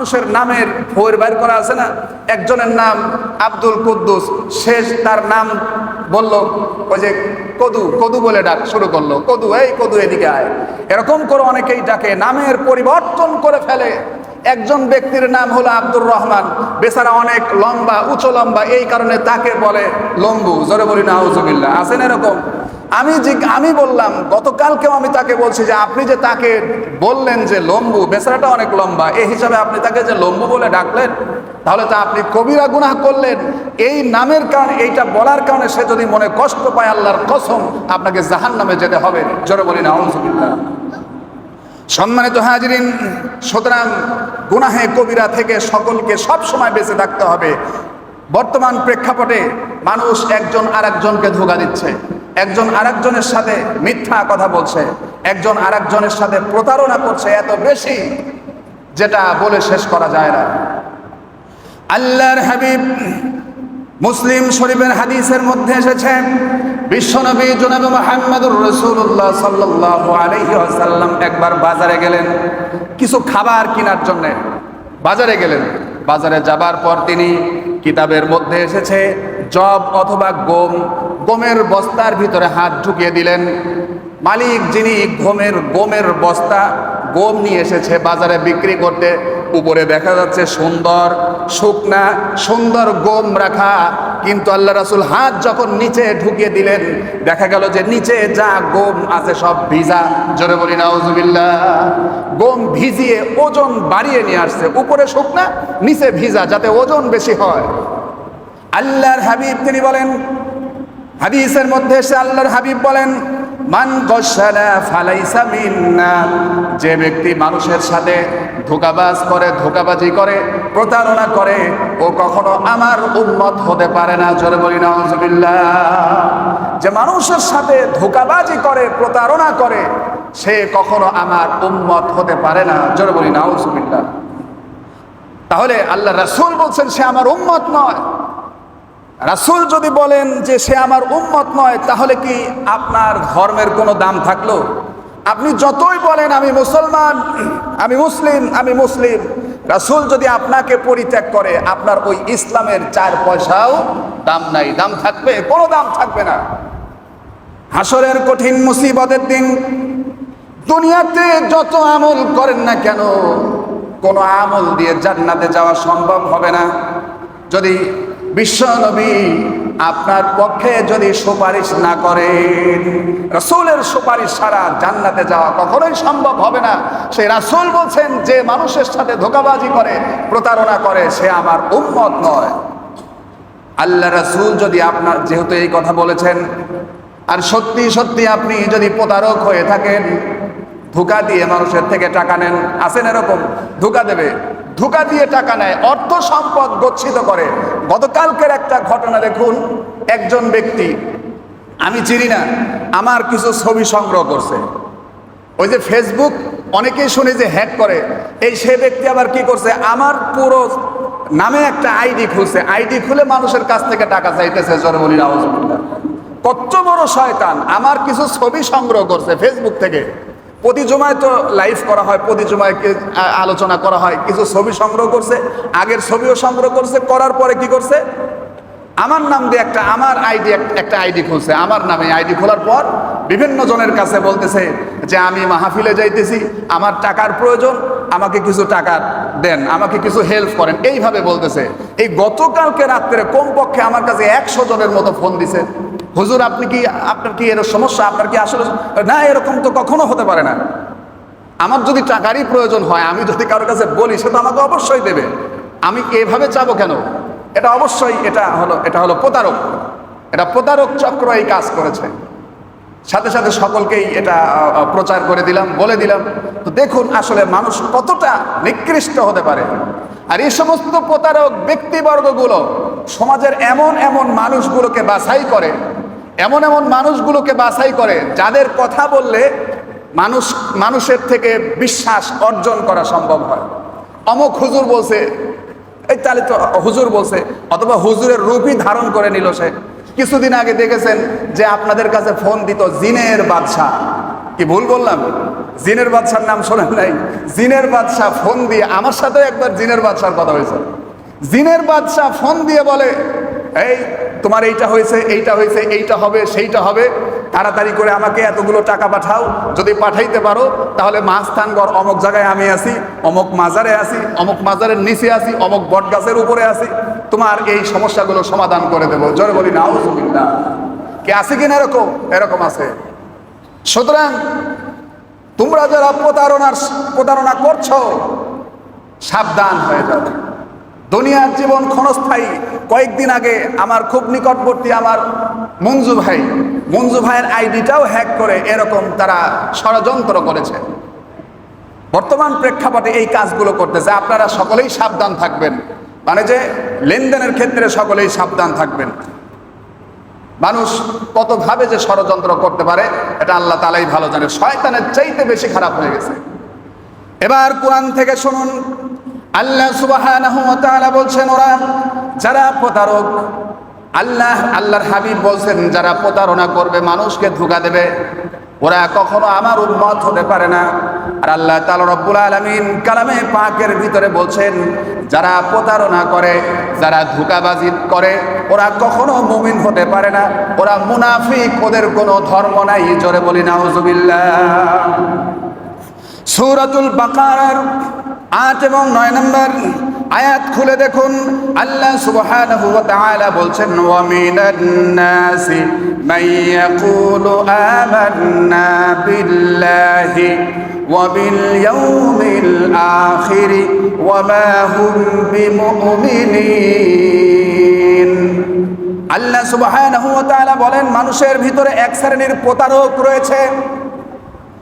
মানুষের নামের বইয়ের বাইর করা আছে না? একজনের নাম আব্দুল কুদ্দুস। শেষ তার নাম বলল, ওই যে কদু কদু বলে ডাক, শুরু করল। কদু, এই কদু এদিকে আয়। এরকম করে অনেকেই ডাকে, নামের পরিবর্তন করে ফেলে। একজন ব্যক্তির নাম হলো আব্দুর রহমান। বেচারা অনেক লম্বা, উঁচু লম্বা, এই কারণে তাকে বলে লম্বু। জোরে বলি না আছেন এরকম? আমি যে, আমি বললাম, গতকালকেও আমি তাকে বলছি যে আপনি যে তাকে বললেন যে লম্বু, বেচারাটা অনেক লম্বা এই হিসাবে আপনি তাকে যে লম্বু বলে ডাকলেন, তাহলে তা আপনি কবিরা গুনাহ করলেন। এই নামের কারণে, এইটা বলার কারণে সে যদি মনে কষ্ট পায়, আল্লাহর কসম, আপনাকে জাহান নামে যেতে হবে। জোরে বলি না সম্মানিত হাজরিন, সুতরাং গুনাহে কবিরা থেকে সকলকে সব সময় বেঁচে থাকতে হবে। বর্তমান প্রেক্ষাপটে মানুষ একজন আরেকজনকে ধোকা দিচ্ছে। একজন আরেকজনের সাথে মিথ্যা কথা বলছে, একজন আরেকজনের সাথে প্রতারণা করছে এত বেশি, যেটা বলে শেষ করা যায় না। আল্লাহর হাবিব মুসলিম শরীফের হাদিসের মধ্যে এসেছে বিশ্বনবী জনাব মোহাম্মদুর রসুল্লাহ সাল্লাহ আলহি আসাল্লাম একবার বাজারে গেলেন, কিছু খাবার কেনার জন্য। বাজারে গেলেন, বাজারে যাবার পর তিনি কিতাবের মধ্যে এসেছে, জব অথবা গম গমের বস্তার ভিতরে হাত ঢুকিয়ে দিলেন। মালিক যিনি গমের গমের বস্তা, গম নিয়ে এসেছে বাজারে বিক্রি করতে, উপরে দেখা যাচ্ছে সুন্দর শুকনা, সুন্দর গম রাখা। কিন্তু আল্লাহ রাসুল হাত যখন নিচে ঢুকিয়ে দিলেন, দেখা গেল যে নিচে যা গম আছে সব ভিজা। জোরে বলি নাউজুবিল্লা গম ভিজিয়ে ওজন বাড়িয়ে নিয়ে আসছে। উপরে শুকনা, নিচে ভিজা, যাতে ওজন বেশি হয়। আল্লাহর হাবিব তিনি বলেন হাদিসের মধ্যে এসে আল্লাহর হাবিব বলেন, মান গসালা ফালাইসা মিন্না। যে ব্যক্তি মানুষের সাথে ধোকাবাজ করে, ধোকাবাজি করে, প্রতারণা করে, ও কখনো আমার উন্মত হতে পারে না। জোরে বলি না যে মানুষের সাথে ধোকাবাজি করে, প্রতারণা করে, সে কখনো আমার উন্মত হতে পারে না। জোরে বলি না তাহলে আল্লাহ রাসূল বলছেন, সে আমার উন্মত নয়। রাসূল যদি বলেন যে সে আমার উম্মত নয়, তাহলে কি আপনার ধর্মের কোনো দাম থাকল? আপনি যতই বলেন, আমি মুসলমান, আমি মুসলিম আমি মুসলিম, রাসূল যদি আপনাকে পরিত্যাগ করে, আপনার ওই ইসলামের চার পয়সাও দাম নাই। দাম থাকবে? কোনো দাম থাকবে না। হাসরের কঠিন মুসিবতের দিন, দুনিয়াতে যত আমল করেন না কেন, কোনো আমল দিয়ে জান্নাতে যাওয়া সম্ভব হবে না। যদি বিশ্ব নবী আপনার পক্ষে যদি সুপারিশ না করেন, রাসূলের সুপারিশ ছাড়া জান্নাতে যাওয়া কখনোই সম্ভব হবে না। সেই রাসূল বলছেন, যে মানুষের সাথে ধোকাবাজি করে, প্রতারণা করে, সে আমার উম্মত নয়। আল্লাহ রাসূল যদি আপনার, যেহেতু এই কথা বলেছেন, আর সত্যি সত্যি আপনি যদি প্রতারক হয়ে থাকেন, ধোকা দিয়ে মানুষের থেকে টাকা নেন, আসেন এরকম, ধোকা দেবে। ধোকা দিয়ে টাকা নেয়, অর্থ সম্পদ গচ্ছিত করে। গতকালকের একটা ঘটনা দেখুন, একজন ব্যক্তি, আমি চিনি না, আমার কিছু ছবি সংগ্রহ করছে। ওই যে ফেসবুক অনেকেই শুনে যে হ্যাক করে। এই সে ব্যক্তি আবার কি করছে, আমার পুরো নামে একটা আইডি খুলছে। আইডি খুলে মানুষের কাছ থেকে টাকা চাইতেছে জরবলি রাউজুল্লাহ কত বড় শয়তান, আমার কিছু ছবি সংগ্রহ করছে ফেসবুক থেকে। প্রতি জমায় তো লাইভ করা হয়, প্রতি জমায় আলোচনা করা হয়। কিছু ছবি সংগ্রহ করছে, আগের ছবিও সংগ্রহ করছে, করার পরে কি করছে? আমার নাম দিয়ে একটা, আমার আইডি একটা আইডি খুলছে। আমার নামে আইডি খোলার পর বিভিন্ন জনের কাছে বলতেছে যে, আমি মাহফিলে যাইতেছি, আমার টাকার প্রয়োজন, আমাকে কিছু টাকা দেন, আমাকে কিছু হেল্প করেন। এইভাবে বলতেছে। এই গতকালকে রাত্রে কমপক্ষে আমার কাছে একশো জনের মতো ফোন দিছে। হুজুর, আপনি কি, আপনার কি এর সমস্যা? আপনার কি আসলে, না, এরকম তো কখনো হতে পারে না। আমার যদি টাকারই প্রয়োজন হয়, আমি যদি কারোর কাছে বলি, সে তো আমাকে অবশ্যই দেবে। আমি এভাবে চাবো কেন? এটা অবশ্যই, এটা হলো এটা হলো প্রতারক। এটা প্রতারক চক্র এই কাজ করেছে। সাথে সাথে সকলকেই এটা প্রচার করে দিলাম, বলে দিলাম। তো দেখুন আসলে মানুষ কতটা নিকৃষ্ট হতে পারে। আর এই সমস্ত প্রতারক ব্যক্তিবর্গগুলো সমাজের এমন এমন মানুষগুলোকে বাছাই করে এমন এমন মানুষগুলোকে বাছাই করে, যাদের কথা বললে মানুষ, মানুষের থেকে বিশ্বাস অর্জন করা সম্ভব হয়। অমক হুজুর বলছে, এই তাহলে তো হুজুর বলছে, অথবা হুজুরের রূপই ধারণ করে নিল সে। কিছুদিন আগে দেখেছেন যে আপনাদের কাছে ফোন দিত, জিনের বাদশাহ। কি ভুল বললাম? জিনের বাদশার নাম শোনেন নাই। জিনের বাদশাহ ফোন দিয়ে, আমার সাথে একবার জিনের বাদশার কথা হয়েছে। জিনের বাদশাহ ফোন দিয়ে বলে, এই তোমার এইটা হয়েছে এইটা হয়েছে, এইটা হবে, সেইটা হবে। তাড়াতাড়ি করে আমাকে এতগুলো টাকা পাঠাও। যদি পাঠাইতে পারো, তাহলে মাস্তানগড় অমুক জায়গায় আমি আছি, অমুক মাজারে আছি, অমুক মাজারের নিচে আছি, অমুক বট গাছের উপরে আছি। তোমার এই সমস্যাগুলো সমাধান করে দেবো। জোরে বলি না কে আছে কিনা এরকম? এরকম আছে। সুতরাং, তোমরা যারা প্রতারণার, প্রতারণা করছ, সাবধান হয়ে যাবে দুনিয়ার জীবন ক্ষণস্থায়ী। কয়েকদিন আগে আমার খুব নিকটবর্তী আমার মঞ্জু ভাই, মঞ্জু ভাইয়ের আইডিটাও হ্যাক করে এরকম তারা ষড়যন্ত্র করেছে। বর্তমান প্রেক্ষাপটে এই কাজগুলো করতেছে। আপনারা সকলেই সাবধান থাকবেন। মানে যে লেনদেনের ক্ষেত্রে সকলেই সাবধান থাকবেন। মানুষ কতভাবে যে ষড়যন্ত্র করতে পারে, এটা আল্লাহ তালাই ভালো জানে। শয়তানের চাইতে বেশি খারাপ হয়ে গেছে। এবার কোরআন থেকে শুনুন। আল্লাহ সুবাহ বলছেন ওরা, যারা প্রতারক, আল্লাহ, আল্লাহর হাবিব বলছেন, যারা প্রতারণা করবে, মানুষকে ধোকা দেবে, ওরা কখনো আমার উন্মত হতে পারে না। আর আল্লাহ তাআলা রব্বুল আলামিন কালামে পাকের ভিতরে বলছেন, যারা প্রতারণা করে, যারা ধোকাবাজি করে, ওরা কখনো মুমিন হতে পারে না। ওরা মুনাফিক, ওদের কোনো ধর্ম নাই, জোরে বলি, নাউজুবিল্লাহ। সূরাতুল বাকারার আট এবং নয় নম্বর আয়াত খুলে দেখুন। আল্লাহ সুবহানাহু ওয়া তাআলা বলছেন, ওয়া মিনান নাসি মান ইয়াকুলু আমান্না বিল্লাহি ওয়া বিল ইয়াউমিল আখির ওয়া মা হুম বিমুমিনিন। আল্লাহ সুবহানাহু ওয়া তাআলা বলেন, মানুষের ভিতরে এক শ্রেণির প্রতারক রয়েছে অমিনান্নাসি মান ইয়াকুলু আমান্না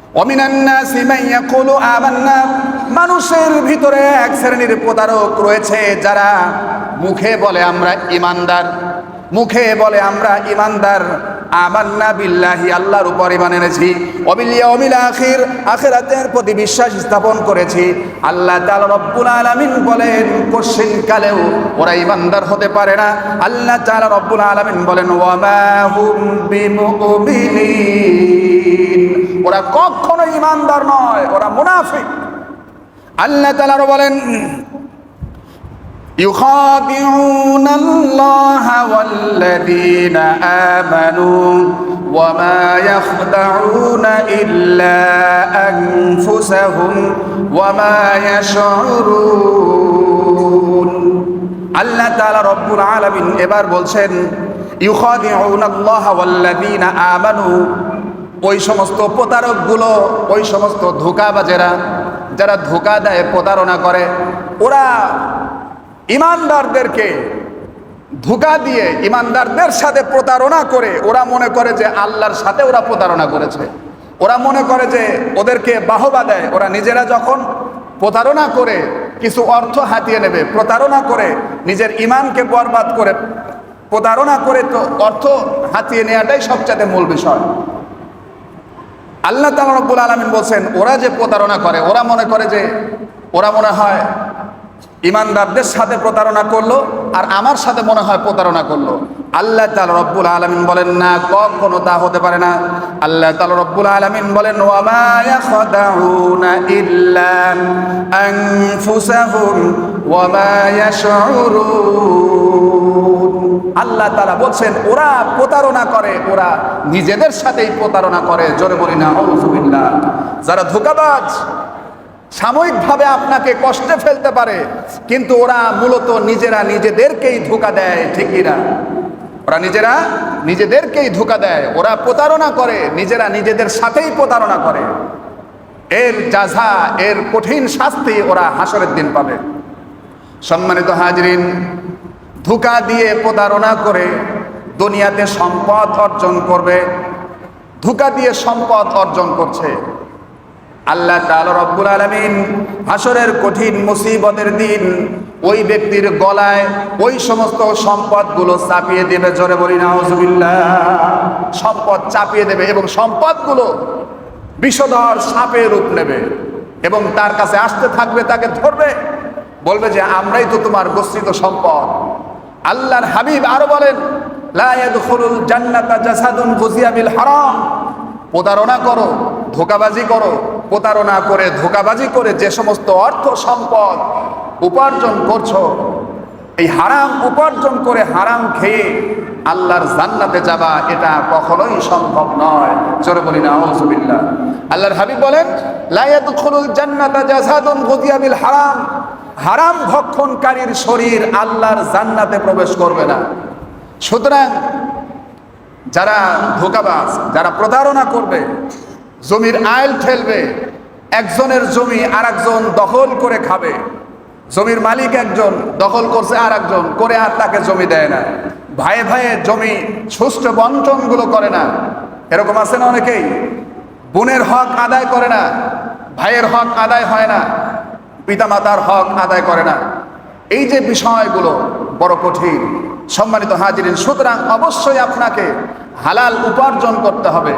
মানুষের ভিতরে এক শ্রেণির প্রতারক রয়েছে যারা মুখে বলে আমরা ইমানদার, মুখে বলে আমরা ইমানদার। আমান্না বিল্লাহি, আল্লাহর উপর ইমান এনেছি। অবিলিয়া অমিল আখির, আখিরাতের প্রতি বিশ্বাস স্থাপন করেছি। আল্লাহ তাআলা রব্বুল আলামিন বলেন কোশ্চিন কালেও ওরা ইমানদার হতে পারে না। আল্লাহ তাআলা রব্বুল আলামিন বলেন ওয়ামা হুম বিমুমিনিন। ওরা কখনো ইমানদার নয় ওরা মুনাফিক আল্লাহ তাআলা আরো বলেন يخادعون الله والذين آمنوا وما يخدعون إلا أنفسهم وما يشعرون আল্লাহ তাআলা রব্বুল আলামিন এবার বলছেন ইউখাদিউন আল্লাহ ওয়াল্লাযীনা আমানু ওই সমস্ত প্রতারকগুলো, ওই সমস্ত ধোকাবাজেরা যারা ধোকা দেয়, প্রতারণা করে, ওরা ইমানদারদেরকে ধোকা দিয়ে ইমানদারদের সাথে প্রতারণা করে, ওরা মনে করে যে আল্লাহর সাথে ওরা প্রতারণা করেছে। ওরা মনে করে যে ওদেরকে বাহবা দেয়, ওরা নিজেরা যখন প্রতারণা করে, কিছু অর্থ হাতিয়ে নেবে, প্রতারণা করে, নিজের ইমানকে বরবাদ করে প্রতারণা করে, তো অর্থ হাতিয়ে নেওয়াটাই সবচেয়ে মূল বিষয়। আল্লাহ তালা আলমিন বলছেন, ওরা যে প্রতারণা করে, ওরা মনে করে যে ওরা মনে হয় ইমানদারদের সাথে প্রতারণা করল, আর আমার সাথে মনে হয় প্রতারণা করল। আল্লাহ তাল রব্বুল আলমিন বলেন, না, কখনো তা হতে পারে না। আল্লাহ তাল রব্বুল আলমিন বলেন, ওয়ামা আল্লাহ তারা বলছেন, ওরা প্রতারণা করে, ওরা নিজেদের সাথেই প্রতারণা করে। জোরে বলি না যারা ধোকাবাজ, সাময়িকভাবে আপনাকে কষ্টে ফেলতে পারে, কিন্তু ওরা মূলত নিজেরা নিজেদেরকেই ধোকা দেয় ঠিকই না ওরা নিজেরা নিজেদেরকেই ধোকা দেয়, ওরা প্রতারণা করে, নিজেরা নিজেদের সাথেই প্রতারণা করে। এর যাঝা, এর কঠিন শাস্তি ওরা হাসরের দিন পাবে। সম্মানিত হাজরিন ধোকা দিয়ে প্রতারণা করে দুনিয়াতে সম্পদ অর্জন করবে। ধোকা দিয়ে সম্পদ অর্জন করছে। আল্লাহ তাআলা রব্বুল আলামিন হাসরের কঠিন মুসিবতের দিন ওই ব্যক্তির গলায় ওই সমস্ত সম্পদগুলো চাপিয়ে দেবে। জোরে বলি নাউজুবিল্লাহ সম্পদ চাপিয়ে দেবে এবং সম্পদগুলো বিষধর সাপের রূপ নেবে এবং তার কাছে আসতে থাকবে, তাকে ধরবে। বলবে যে, আমরাই তো তোমার গচ্ছিত সম্পদ। আল্লাহর হাবিব আরও বলেন হারাম। প্রতারণা করো, ধোকাবাজি করো, প্রতারণা করে, ধোকাবাজি করে যে সমস্ত অর্থ সম্পদ উপার্জন করছ, এই হারাম উপার্জন করে হারাম খেয়ে আল্লাহর জান্নাতে যাবা, এটা কখনোই সম্ভব নয়। চলে বলি না আল্লাহর হাবিব বলেন, লা ইয়াদখুলুল জান্নাতা জাসাদুন গুদিয়া হারাম। হারাম ভক্ষণকারীর শরীর আল্লাহর জান্নাতে প্রবেশ করবে না। সুতরাং যারা ধোকাবাজ, যারা প্রতারণা করবে, জমির আইল ঠেলবে একজনের জমি আর একজন দখল করে খাবে, জমির মালিক একজন দখল করছে আর একজন করে আর তাকে জমি দেয় না। ভাইয়ে ভাইয়ে জমি সুষ্ঠু বন্টনগুলো করে না। এরকম আছে না অনেকেই? বোনের হক আদায় করে না, ভাইয়ের হক আদায় হয় না। পিতামাতার হক আদায় করে না। এই যে বিষয়গুলো বড় কঠিন। সম্মানিত হাজিরিন, সুতরাং অবশ্যই আপনাকে হালাল উপার্জন করতে হবে।